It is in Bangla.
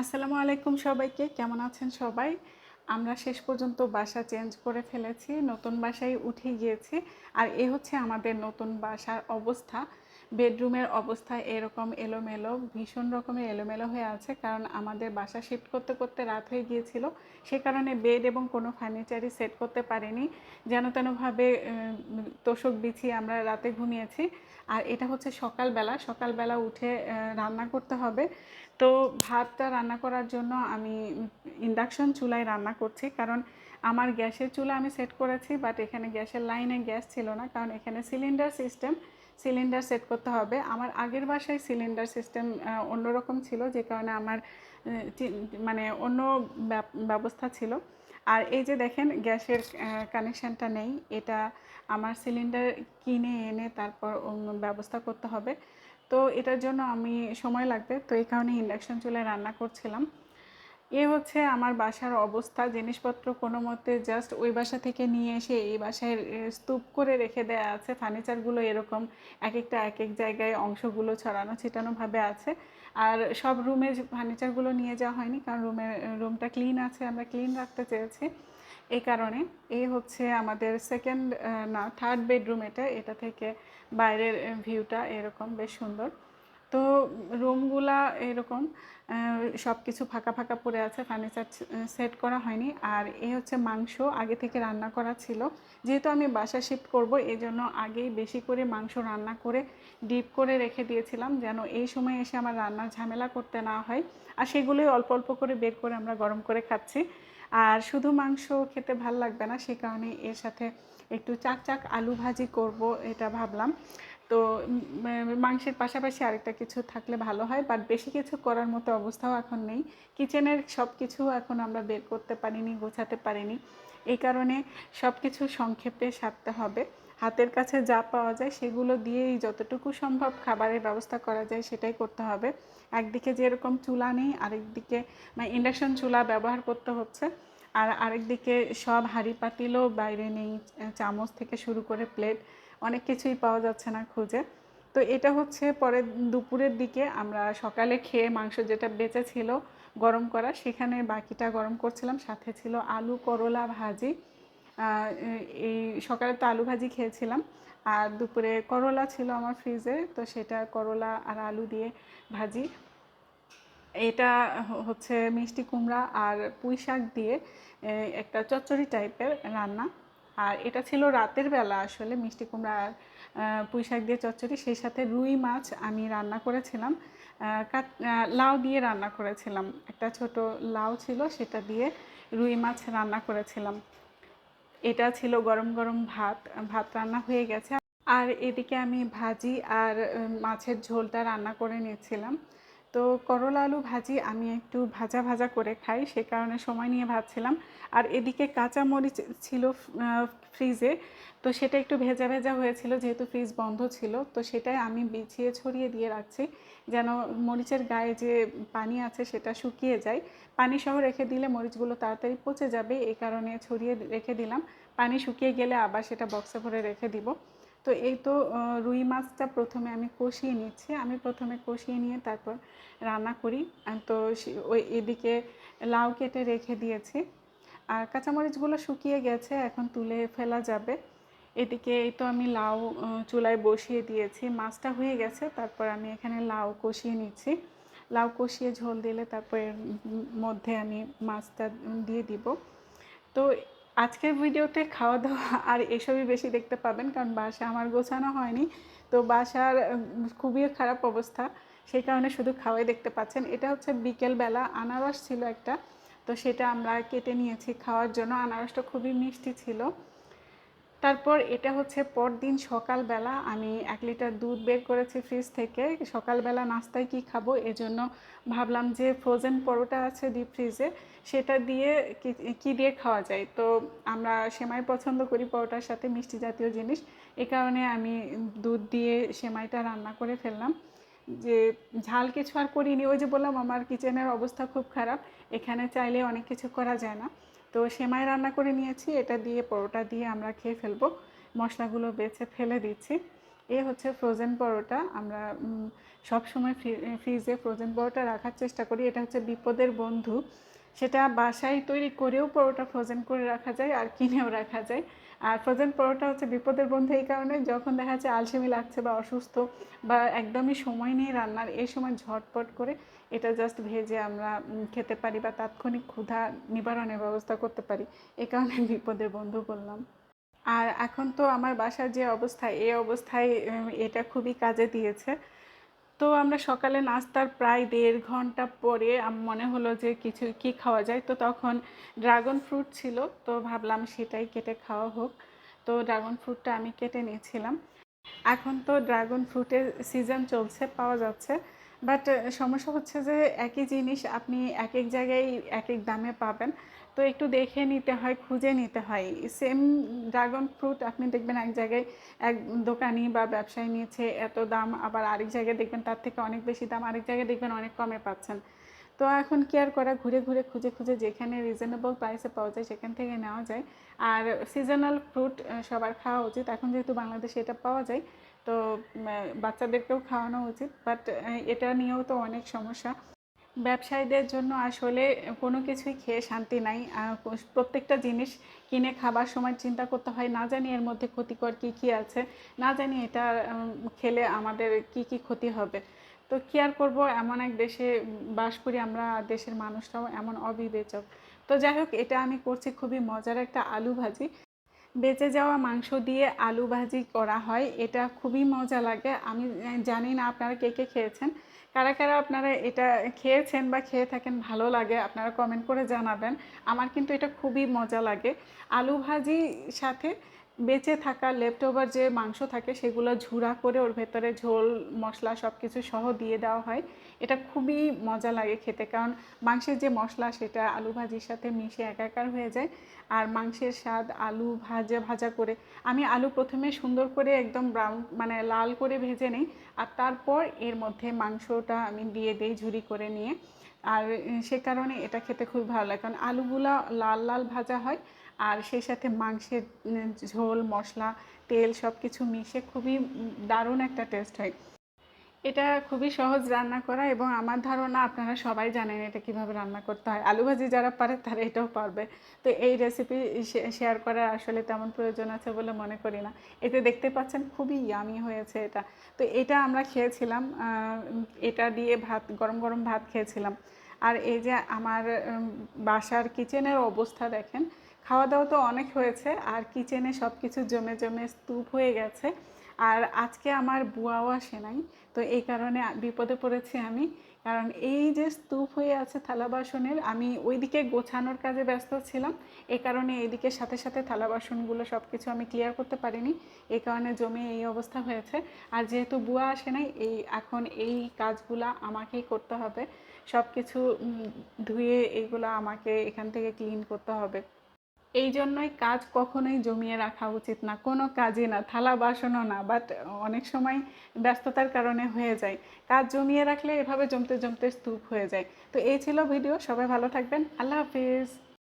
আসসালামু আলাইকুম সবাইকে, কেমন আছেন সবাই? আমরা শেষ পর্যন্ত বাসা চেঞ্জ করে ফেলেছি, নতুন বাসায় উঠে গিয়েছি। আর এ হচ্ছে আমাদের নতুন বাসার অবস্থা। বেডরুমের অবস্থা এরকম এলোমেলো, ভীষণ রকমের এলোমেলো হয়ে আছে কারণ আমাদের বাসা শিফট করতে করতে রাত হয়ে গিয়েছিল। সে কারণে বেড এবং কোনো ফার্নিচারই সেট করতে পারিনি। যেন তেনভাবে তোষক বিছিয়ে আমরা রাতে ঘুমিয়েছি। আর এটা হচ্ছে সকালবেলা। সকালবেলা উঠে রান্না করতে হবে। তো ভাতটা রান্না করার জন্য আমি ইন্ডাকশন চুলায় রান্না করছি, কারণ আমার গ্যাসের চুলা আমি সেট করেছি বাট এখানে গ্যাসের লাইনে গ্যাস ছিল না, কারণ এখানে সিলিন্ডার সিস্টেম সিলিন্ডার সেট করতে হবে। আমার আগের বাসায় সিলিন্ডার সিস্টেম অন্যরকম ছিল, যে কারণে আমার মানে অন্য ব্যবস্থা ছিল। আর এই যে দেখেন, গ্যাসের কানেকশানটা নেই, এটা আমার সিলিন্ডার কিনে এনে তারপর ব্যবস্থা করতে হবে। তো এটার জন্য আমি সময় লাগবে। তো এই কারণে ইন্ডাকশন চুলায় রান্না করছিলাম। এ হচ্ছে আমার বাসার অবস্থা। জিনিসপত্র কোনো মতে জাস্ট ওই বাসা থেকে নিয়ে এসে এই বাসায় স্তূপ করে রেখে দেওয়া আছে। ফার্নিচারগুলো এরকম এক একটা এক এক জায়গায় অংশগুলো ছড়ানো ছিটানোভাবে আছে। আর সব রুমে ফার্নিচারগুলো নিয়ে যাওয়া হয়নি। কারণ রুমের রুমটা ক্লিন আছে, আমরা ক্লিন রাখতে চেয়েছি। এই কারণে এই হচ্ছে আমাদের সেকেন্ড না থার্ড বেডরুম এটা। এটা থেকে বাইরের ভিউটা এরকম, বেশ সুন্দর। তো রুমগুলা এরকম সব কিছু ফাঁকা ফাঁকা পড়ে আছে ফার্নিচার সেট করা হয়নি। আর এ হচ্ছে মাংস, আগে থেকে রান্না করা ছিল। যেহেতু আমি বাসা শিফট করব এই জন্য আগেই বেশি করে মাংস রান্না করে ডিপ করে রেখে দিয়েছিলাম, যেন এই সময় এসে আমার রান্নার ঝামেলা করতে না হয়। আর সেগুলোই অল্প অল্প করে বের করে আমরা গরম করে খাচ্ছি। আর শুধু মাংস খেতে ভালো লাগবে না, সে কারণে এর সাথে একটু চাক চাক আলু ভাজি করব এটা ভাবলাম। তো মাংসের পাশাপাশি আরেকটা কিছু থাকলে ভালো হয় বাট বেশি কিছু করার মতো অবস্থাও এখন নেই। কিচেনের সব কিছু এখন আমরা বের করতে পারিনি, গোছাতে পারিনি। এই কারণে সব কিছু সংক্ষেপে সারতে হবে। হাতের কাছে যা পাওয়া যায় সেগুলো দিয়েই যতটুকু সম্ভব খাবারের ব্যবস্থা করা যায় সেটাই করতে হবে। একদিকে যেরকম চুলা নেই, আরেকদিকে মানে ইন্ডাকশন চুলা ব্যবহার করতে হচ্ছে। আর আরেকদিকে সব হাঁড়ি পাতিলও বাইরে নেই চামচ থেকে শুরু করে প্লেট, অনেক কিছুই পাওয়া যাচ্ছে না খুঁজে। তো এটা হচ্ছে পরে দুপুরের দিকে আমরা সকালে খেয়ে মাংস যেটা বেঁচে ছিল গরম করা, সেখানে বাকিটা গরম করছিলাম। সাথে ছিল আলু করলা ভাজি। এই সকালে তো আলু ভাজি খেয়েছিলাম। আর দুপুরে করলা ছিল আমার ফ্রিজে তো সেটা করলা আর আলু দিয়ে ভাজি। এটা হচ্ছে মিষ্টি কুমড়া আর পুঁই শাক দিয়ে একটা চচ্চড়ি টাইপের রান্না। আর এটা ছিল রাতের বেলা আসলে মিষ্টি কুমড়া আর পুঁই শাক দিয়ে চচ্চড়ি। সেই সাথে রুই মাছ আমি রান্না করেছিলাম। লাউ দিয়ে রান্না করেছিলাম। একটা ছোট লাউ ছিল, সেটা দিয়ে রুই মাছ রান্না করেছিলাম। এটা ছিল গরম গরম ভাত ভাত রান্না হয়ে গেছে। আর এদিকে আমি ভাজি আর মাছের ঝোলটা রান্না করে নিয়েছিলাম। তো করলা আলু ভাজি আমি একটু ভাজা ভাজা করে খাই, সে কারণে সময় নিয়ে ভাজছিলাম। আর এদিকে কাঁচা মরিচ ছিল ফ্রিজে, তো সেটা একটু ভেজা ভেজা হয়েছিল, যেহেতু ফ্রিজ বন্ধ ছিল, তো সেটাই আমি বিছিয়ে ছড়িয়ে দিয়ে রাখছি, যেন মরিচের গায়ে যে পানি আছে সেটা শুকিয়ে যায়। পানি সহ রেখে দিলে মরিচগুলো তাড়াতাড়ি পচে যাবে এই কারণে ছড়িয়ে রেখে দিলাম। পানি শুকিয়ে গেলে আবার সেটা বক্সে ভরে রেখে দিব। তো এই তো রুই মাছটা প্রথমে আমি কষিয়ে নিচ্ছি। আমি প্রথমে কষিয়ে নিয়ে তারপর রান্না করি। তো ওই এদিকে লাউ কেটে রেখে দিয়েছি। আর কাঁচামরিচগুলো শুকিয়ে গেছে, এখন তুলে ফেলা যাবে। এদিকে এই তো আমি লাউ চুলায় বসিয়ে দিয়েছি। মাছটা হয়ে গেছে, তারপর আমি এখানে লাউ কষিয়ে নিচ্ছি। লাউ কষিয়ে ঝোল দিলে তারপর মধ্যে আমি মাছটা দিয়ে দিব। তো আজকের ভিডিওতে খাওয়া দাওয়া আর এসবই বেশি দেখতে পাবেন, কারণ বাসা আমার গোছানো হয়নি। তো বাসার খুবই খারাপ অবস্থা। সেই কারণে শুধু খাওয়াই দেখতে পাচ্ছেন। এটা হচ্ছে বিকেলবেলা আনারস ছিল একটা। তো সেটা আমরা কেটে নিয়েছি খাওয়ার জন্য। আনারসটা খুবই মিষ্টি ছিল। তারপর এটা হচ্ছে পরদিন সকালবেলা আমি এক লিটার দুধ বের করেছি ফ্রিজ থেকে। সকালবেলা নাস্তায় কি খাব এজন্য ভাবলাম যে ফ্রোজেন পরোটা আছে ডিপ ফ্রিজে সেটা দিয়ে কি- দিয়ে খাওয়া যায়? তো আমরা সেমাই পছন্দ করি পরোটার সাথে, মিষ্টি জাতীয় জিনিস। এ কারণে আমি দুধ দিয়ে সেমাইটা রান্না করে ফেললাম। যে ঝাল কিছু আর করিনি, ওই যে বললাম আমার কিচেনের অবস্থা খুব খারাপ। এখানে চাইলে অনেক কিছু করা যায় না। তো সেমাই রান্না করে নিয়েছি, এটা দিয়ে পরোটা দিয়ে আমরা খেয়ে ফেলব। মশলাগুলো বেছে ফেলে দিচ্ছি। এ হচ্ছে ফ্রোজেন পরোটা। আমরা সবসময় ফ্রিজে ফ্রোজেন পরোটা রাখার চেষ্টা করি। এটা হচ্ছে বিপদের বন্ধু। সেটা বাসায় তৈরি করেও পরোটা ফ্রোজেন করে রাখা যায় আর কিনেও রাখা যায়। আর ফ্রোজেন পরোটা হচ্ছে বিপদের বন্ধু এই কারণে যখন দেখা যাচ্ছে আলসেমি লাগছে বা অসুস্থ বা একদমই সময় নেই রান্নার, এই সময় ঝটপট করে এটা জাস্ট ভেজে আমরা খেতে পারি বা তাৎক্ষণিক ক্ষুধা নিবারণের ব্যবস্থা করতে পারি। এ কারণে বিপদের বন্ধু বললাম। আর এখন তো আমার বাসার যে অবস্থা, এই অবস্থায় এটা খুবই কাজে দিয়েছে। তো আমরা সকালে নাস্তার প্রায় দেড় ঘণ্টা পরে মনে হলো যে কিছু কি খাওয়া যায়। তো তখন ড্রাগন ফ্রুট ছিল, তো ভাবলাম সেটাই কেটে খাওয়া হোক। তো ড্রাগন ফ্রুটটা আমি কেটে নিয়েছিলাম। এখন তো ড্রাগন ফ্রুটের সিজন চলছে, পাওয়া যাচ্ছে। বাট সমস্যা হচ্ছে যে একই জিনিস আপনি এক এক জায়গায় এক এক দামে পাবেন। তো একটু দেখে নিতে হয়, খুঁজে নিতে হয়। সেম ড্রাগন ফ্রুট আপনি দেখবেন এক জায়গায় এক দোকানি বা ব্যবসায়ী নিয়েছে এত দাম, আবার আরেক জায়গায় দেখবেন তার থেকে অনেক বেশি দাম, আরেক জায়গায় দেখবেন অনেক কমে পাচ্ছেন। তো এখন কি আর করা? ঘুরে ঘুরে, খুঁজে খুঁজে যেখানে রিজনেবল প্রাইসে পাওয়া যায় সেখান থেকে নেওয়া যায়। আর সিজনাল ফ্রুট সবার খাওয়া উচিত। এখন যেহেতু বাংলাদেশে এটা পাওয়া যায়, তো বাচ্চাদেরকেও খাওয়ানো উচিত। বাট এটা নিয়েও তো অনেক সমস্যা। ব্যবসায়ীদের জন্য আসলে কোনো কিছুই খেয়ে শান্তি নাই। প্রত্যেকটা জিনিস কিনে খাবার সময় চিন্তা করতে হয়, না জানি এর মধ্যে ক্ষতিকর কী কী আছে, না জানি এটা খেলে আমাদের কি কি ক্ষতি হবে। তো কি আর করব? এমন এক দেশে বাস করি আমরা, দেশের মানুষরাও এমন অবিবেচক। তো যাই হোক, এটা আমি করছি খুবই মজার একটা আলু ভাজি। বেঁচে যাওয়া মাংস দিয়ে আলু ভাজি করা হয়, এটা খুবই মজা লাগে। আমি জানি না আপনারা কে কে খেয়েছেন। কারা কারা আপনারা এটা খেয়েছেন বা খেয়ে থাকেন ভালো লাগে, আপনারা কমেন্ট করে জানাবেন। আমার কিন্তু এটা খুবই মজা লাগে। আলু ভাজি সাথে বেঁচে থাকা লেফট ওভার যে মাংস থাকে সেগুলো ঝুরা করে ওর ভেতরে ঝোল, মশলা সব কিছু সহ দিয়ে দেওয়া হয়। এটা খুবই মজা লাগে খেতে কারণ মাংসের যে মশলা সেটা আলু ভাজির সাথে মিশে একাকার হয়ে যায় আর মাংসের স্বাদ আলু ভাজা ভাজা করে। আমি আলু প্রথমে সুন্দর করে একদম ব্রাউন মানে লাল করে ভেজে নিই আর তারপর এর মধ্যে মাংসটা আমি দিয়ে দিই ঝুরি করে নিয়ে। আর সে কারণে এটা খেতে খুব ভালো লাগে কারণ আলুগুলা লাল লাল ভাজা হয় আর সেই সাথে মাংসের ঝোল, মশলা, তেল সব কিছু মিশে খুবই দারুণ একটা টেস্ট হয়। এটা খুবই সহজ রান্না করা এবং আমার ধারণা আপনারা সবাই জানেন এটা কীভাবে রান্না করতে হয়। আলু ভাজি যারা পারে তারা এটাও পারবে। তো এই রেসিপি শেয়ার করার আসলে তেমন প্রয়োজন আছে বলে মনে করি না। এতে দেখতে পাচ্ছেন খুবই ইয়ামি হয়েছে এটা। তো এটা আমরা খেয়েছিলাম এটা দিয়ে ভাত, গরম গরম ভাত খেয়েছিলাম। আর এই যে আমার বাসার কিচেনের অবস্থা দেখেন খাওয়া দাওয়া তো অনেক হয়েছে, আর কিচেনে সব কিছু জমে জমে স্তূপ হয়ে গেছে। আর আজকে আমার বুয়াও আসে নাই, তো এই কারণে বিপদে পড়েছি আমি। কারণ এই যে স্তূপ হয়ে আছে থালা বাসনের, আমি ওইদিকে গোছানোর কাজে ব্যস্ত ছিলাম। এই কারণে এইদিকে সাথে সাথে থালা বাসনগুলো সব কিছু আমি ক্লিয়ার করতে পারিনি। এই কারণে জমে এই অবস্থা হয়েছে। আর যেহেতু বুয়া আসে নাই, এই এখন এই কাজগুলা আমাকেই করতে হবে। সব কিছু ধুয়ে এইগুলো আমাকে এখান থেকে ক্লিন করতে হবে। এই জন্যই কাজ কখনোই জমিয়ে রাখা উচিত না। কোনো কাজই না, থালা বাসনও না বাট অনেক সময় ব্যস্ততার কারণে হয়ে যায়। কাজ জমিয়ে রাখলে এভাবে জমতে জমতে স্তূপ হয়ে যায়। তো এই ছিল ভিডিও, সবাই ভালো থাকবেন। আল্লাহ হাফিজ।